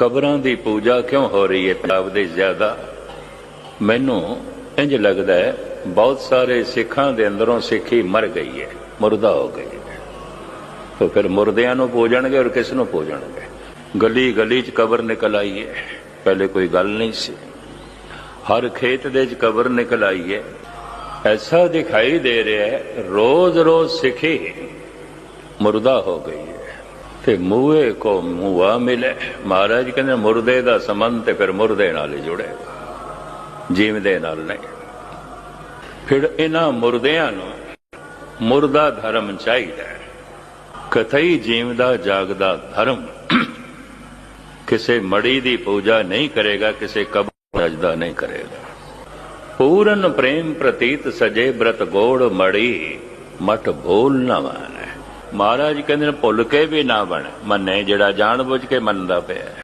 ਕਬਰਾਂ ਦੀ ਪੂਜਾ ਕਿਉਂ ਹੋ ਰਹੀ ਹੈ ਪੰਜਾਬ ਦੇ ਜ਼ਿਆਦਾ? ਮੈਨੂੰ ਇੰਜ ਲੱਗਦਾ ਹੈ, ਬਹੁਤ ਸਾਰੇ ਸਿੱਖਾਂ ਦੇ ਅੰਦਰੋਂ ਸਿੱਖੀ ਮਰ ਗਈ ਹੈ, ਮੁਰਦਾ ਹੋ ਗਈ ਹੈ। ਤਾਂ ਫਿਰ ਮੁਰਦਿਆਂ ਨੂੰ ਪੂਜਣਗੇ ਔਰ ਕਿਸ ਨੂੰ ਪੂਜਣਗੇ? ਗਲੀ ਗਲੀ 'ਚ ਕਬਰ ਨਿਕਲ ਆਈ ਹੈ, ਪਹਿਲੇ ਕੋਈ ਗੱਲ ਨਹੀਂ ਸੀ। ਹਰ ਖੇਤ ਦੇ 'ਚ ਕਬਰ ਨਿਕਲ ਆਈ ਹੈ। ਐਸਾ ਦਿਖਾਈ ਦੇ ਰਿਹਾ ਹੈ, ਰੋਜ਼-ਰੋਜ਼ ਸਿੱਖੀ ਮੁਰਦਾ ਹੋ ਗਈ ਹੈ। ਤੇ ਮੂਹੇ ਕੋ ਮੂਆ ਮਿਲੇ। ਮਹਾਰਾਜ ਕਹਿੰਦੇ ਮੁਰਦੇ ਦਾ ਸੰਬੰਧ ਤੇ ਫਿਰ ਮੁਰਦੇ ਨਾਲ ਹੀ ਜੁੜੇਗਾ ਜੀਵਦੇ ਨਾਲ ਨਹੀਂ। ਫਿਰ ਇਹਨਾਂ ਮੁਰਦਿਆਂ ਨੂੰ ਮੁਰਦਾ ਧਰਮ ਚਾਹੀਦਾ ਹੈ। ਕਥਈ ਜੀਵਦਾ ਜਾਗਦਾ ਧਰਮ। ਕਿਸੇ ਮੜੀ ਦੀ ਪੂਜਾ ਨਹੀਂ ਕਰੇਗਾ, ਕਿਸੇ ਕਬਰ ਸਜਦਾ ਨਹੀਂ ਕਰੇਗਾ। ਪੂਰਨ ਪ੍ਰੇਮ ਪ੍ਰਤੀਤ ਸਜੇ ਬ੍ਰਤ ਗੋੜ ਮੜੀ, ਮਠ ਭੂਲ ਨਾ ਮਾਨੇ ਮਹਾਰਾਜ ਕਹਿੰਦੇ ਨੇ ਭੁੱਲ ਕੇ ਵੀ ਨਾ ਬਣ। ਮੰਨੇ ਜਿਹੜਾ ਜਾਣ ਬੁੱਝ ਕੇ ਮੰਨਦਾ ਪਿਆ।